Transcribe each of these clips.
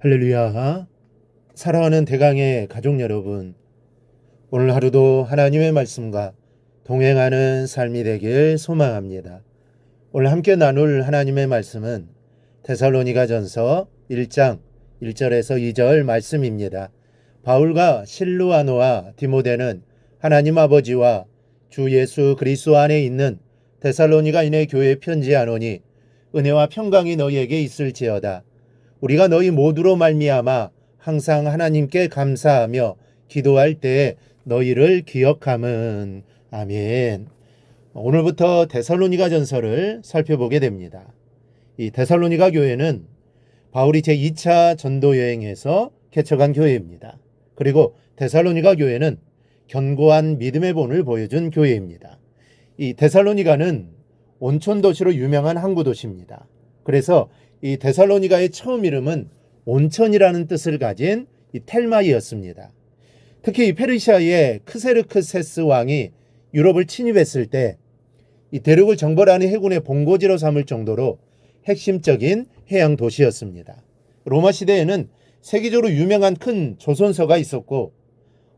할렐루야. 사랑하는 대강의 가족 여러분. 오늘 하루도 하나님의 말씀과 동행하는 삶이 되길 소망합니다. 오늘 함께 나눌 하나님의 말씀은 데살로니가 전서 1장 1절에서 2절 말씀입니다. 바울과 실루아노와 디모데는 하나님 아버지와 주 예수 그리스도 안에 있는 데살로니가인의 교회 편지하노니 은혜와 평강이 너희에게 있을지어다. 우리가 너희 모두로 말미암아 항상 하나님께 감사하며 기도할 때 너희를 기억함은 아멘. 오늘부터 데살로니가 전설을 살펴보게 됩니다. 이 데살로니가 교회는 바울이 제 2차 전도 여행에서 개척한 교회입니다. 그리고 데살로니가 교회는 견고한 믿음의 본을 보여준 교회입니다. 이 데살로니가는 온천 도시로 유명한 항구 도시입니다. 그래서 이 데살로니가의 처음 이름은 온천이라는 뜻을 가진 이 텔마이였습니다. 특히 이 페르시아의 크세르크세스 왕이 유럽을 침입했을 때 이 대륙을 정벌하는 해군의 본고지로 삼을 정도로 핵심적인 해양 도시였습니다. 로마 시대에는 세계적으로 유명한 큰 조선서가 있었고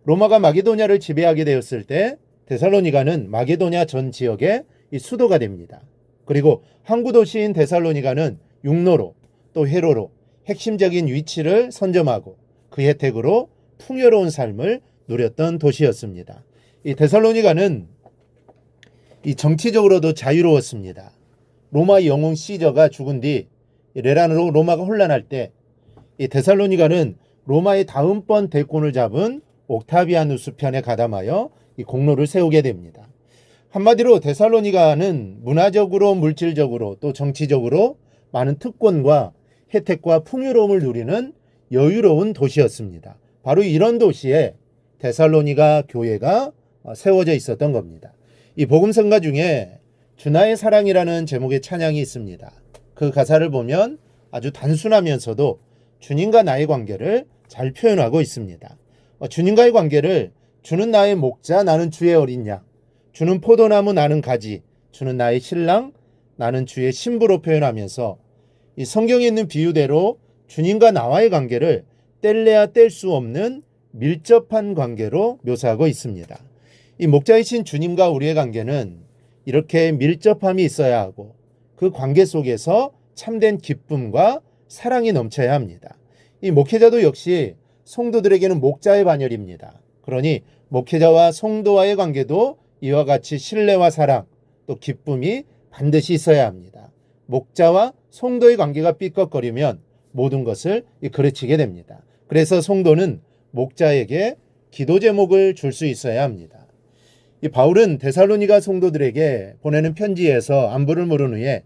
로마가 마게도냐를 지배하게 되었을 때 데살로니가는 마게도냐 전 지역의 이 수도가 됩니다. 그리고 항구 도시인 데살로니가는 육로로 또 회로로 핵심적인 위치를 선점하고 그 혜택으로 풍요로운 삶을 누렸던 도시였습니다. 이 데살로니가는 이 정치적으로도 자유로웠습니다. 로마 영웅 시저가 죽은 뒤 레란으로 로마가 혼란할 때 이 데살로니가는 로마의 다음번 대권을 잡은 옥타비아누스 편에 가담하여 이 공로를 세우게 됩니다. 한마디로 데살로니가는 문화적으로 물질적으로 또 정치적으로 많은 특권과 혜택과 풍요로움을 누리는 여유로운 도시였습니다. 바로 이런 도시에 데살로니가 교회가 세워져 있었던 겁니다. 이 복음성가 중에 주나의 사랑이라는 제목의 찬양이 있습니다. 그 가사를 보면 아주 단순하면서도 주님과 나의 관계를 잘 표현하고 있습니다. 어, 주님과의 관계를 주는 나의 목자, 나는 주의 어린 양, 주는 포도나무, 나는 가지, 주는 나의 신랑, 나는 주의 신부로 표현하면서 이 성경에 있는 비유대로 주님과 나와의 관계를 뗄래야 뗄 수 없는 밀접한 관계로 묘사하고 있습니다. 이 목자이신 주님과 우리의 관계는 이렇게 밀접함이 있어야 하고 그 관계 속에서 참된 기쁨과 사랑이 넘쳐야 합니다. 이 목회자도 역시 성도들에게는 목자의 반열입니다. 그러니 목회자와 성도와의 관계도 이와 같이 신뢰와 사랑 또 기쁨이 반드시 있어야 합니다. 목자와 성도의 관계가 삐걱거리면 모든 것을 그르치게 됩니다. 그래서 성도는 목자에게 기도 제목을 줄 수 있어야 합니다. 이 바울은 데살로니가 성도들에게 보내는 편지에서 안부를 물은 후에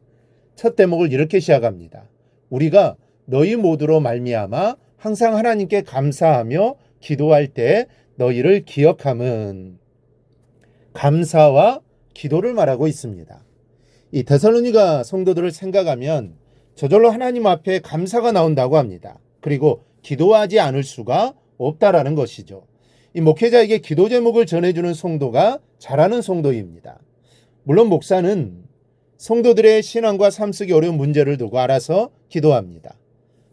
첫 대목을 이렇게 시작합니다. 우리가 너희 모두로 말미암아 항상 하나님께 감사하며 기도할 때 너희를 기억함은 감사와 기도를 말하고 있습니다. 이 데살로니가 성도들을 생각하면 저절로 하나님 앞에 감사가 나온다고 합니다. 그리고 기도하지 않을 수가 없다라는 것이죠. 이 목회자에게 기도 제목을 전해주는 성도가 잘하는 성도입니다. 물론 목사는 성도들의 신앙과 삶 속의 어려운 문제를 두고 알아서 기도합니다.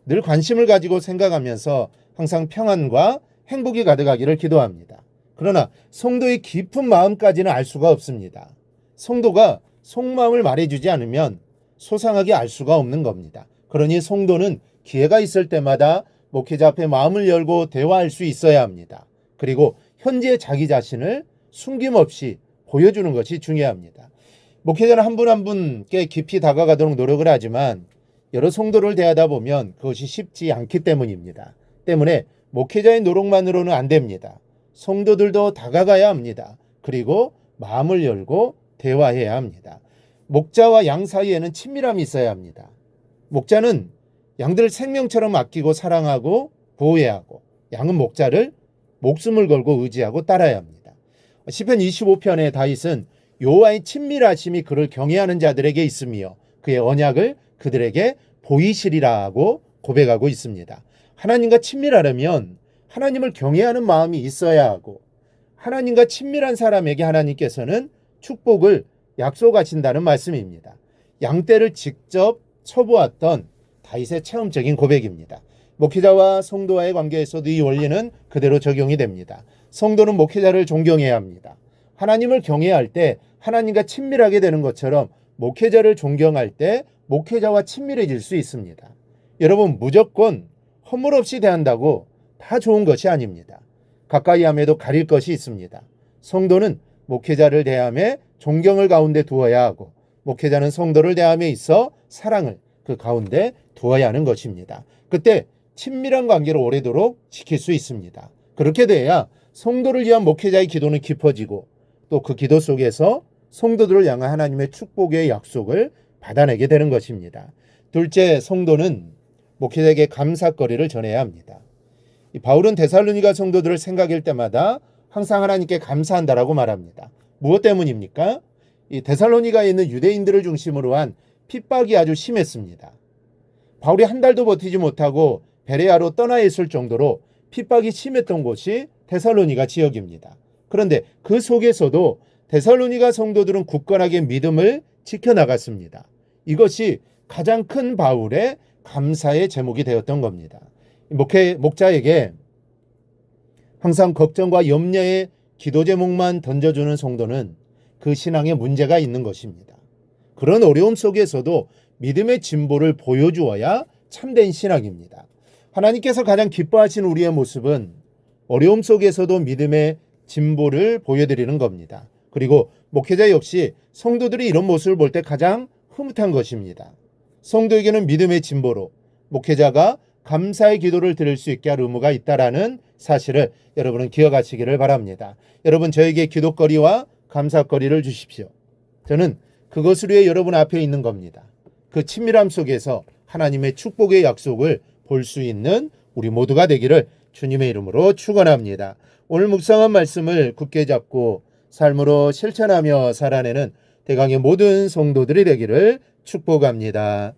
늘 관심을 가지고 생각하면서 항상 평안과 행복이 가득하기를 기도합니다. 그러나 성도의 깊은 마음까지는 알 수가 없습니다. 성도가 속마음을 말해주지 않으면 소상하게 알 수가 없는 겁니다. 그러니 성도는 기회가 있을 때마다 목회자 앞에 마음을 열고 대화할 수 있어야 합니다. 그리고 현재 자기 자신을 숨김없이 보여주는 것이 중요합니다. 목회자는 한 분 한 분께 깊이 다가가도록 노력을 하지만 여러 성도를 대하다 보면 그것이 쉽지 않기 때문입니다. 때문에 목회자의 노력만으로는 안 됩니다. 성도들도 다가가야 합니다. 그리고 마음을 열고 대화해야 합니다. 목자와 양 사이에는 친밀함이 있어야 합니다. 목자는 양들을 생명처럼 아끼고 사랑하고 보호해야 하고 양은 목자를 목숨을 걸고 의지하고 따라야 합니다. 시편 25편의 다윗은 여호와의 친밀하심이 그를 경외하는 자들에게 있으며 그의 언약을 그들에게 보이시리라고 고백하고 있습니다. 하나님과 친밀하려면 하나님을 경외하는 마음이 있어야 하고 하나님과 친밀한 사람에게 하나님께서는 축복을 약속하신다는 말씀입니다. 양떼를 직접 쳐보았던 다윗의 체험적인 고백입니다. 목회자와 성도와의 관계에서도 이 원리는 그대로 적용이 됩니다. 성도는 목회자를 존경해야 합니다. 하나님을 경외할 때 하나님과 친밀하게 되는 것처럼 목회자를 존경할 때 목회자와 친밀해질 수 있습니다. 여러분 무조건 허물 없이 대한다고 다 좋은 것이 아닙니다. 가까이 함에도 가릴 것이 있습니다. 성도는 목회자를 대함에 존경을 가운데 두어야 하고 목회자는 성도를 대함에 있어 사랑을 그 가운데 두어야 하는 것입니다. 그때 친밀한 관계를 오래도록 지킬 수 있습니다. 그렇게 돼야 성도를 위한 목회자의 기도는 깊어지고 또 그 기도 속에서 성도들을 향한 하나님의 축복의 약속을 받아내게 되는 것입니다. 둘째, 성도는 목회자에게 감사거리를 전해야 합니다. 이 바울은 데살로니가 성도들을 생각할 때마다 항상 하나님께 감사한다라고 말합니다. 무엇 때문입니까? 이 데살로니가에 있는 유대인들을 중심으로 한 핍박이 아주 심했습니다. 바울이 한 달도 버티지 못하고 베레아로 떠나 있을 정도로 핍박이 심했던 곳이 데살로니가 지역입니다. 그런데 그 속에서도 데살로니가 성도들은 굳건하게 믿음을 지켜나갔습니다. 이것이 가장 큰 바울의 감사의 제목이 되었던 겁니다. 목회 목자에게 항상 걱정과 염려의 기도 제목만 던져주는 성도는 그 신앙에 문제가 있는 것입니다. 그런 어려움 속에서도 믿음의 진보를 보여주어야 참된 신앙입니다. 하나님께서 가장 기뻐하시는 우리의 모습은 어려움 속에서도 믿음의 진보를 보여드리는 겁니다. 그리고 목회자 역시 성도들이 이런 모습을 볼 때 가장 흐뭇한 것입니다. 성도에게는 믿음의 진보로 목회자가 감사의 기도를 드릴 수 있게 할 의무가 있다라는 사실을 여러분은 기억하시기를 바랍니다. 여러분 저에게 기도거리와 감사거리를 주십시오. 저는 그것을 위해 여러분 앞에 있는 겁니다. 그 친밀함 속에서 하나님의 축복의 약속을 볼 수 있는 우리 모두가 되기를 주님의 이름으로 축원합니다. 오늘 묵상한 말씀을 굳게 잡고 삶으로 실천하며 살아내는 대강의 모든 성도들이 되기를 축복합니다.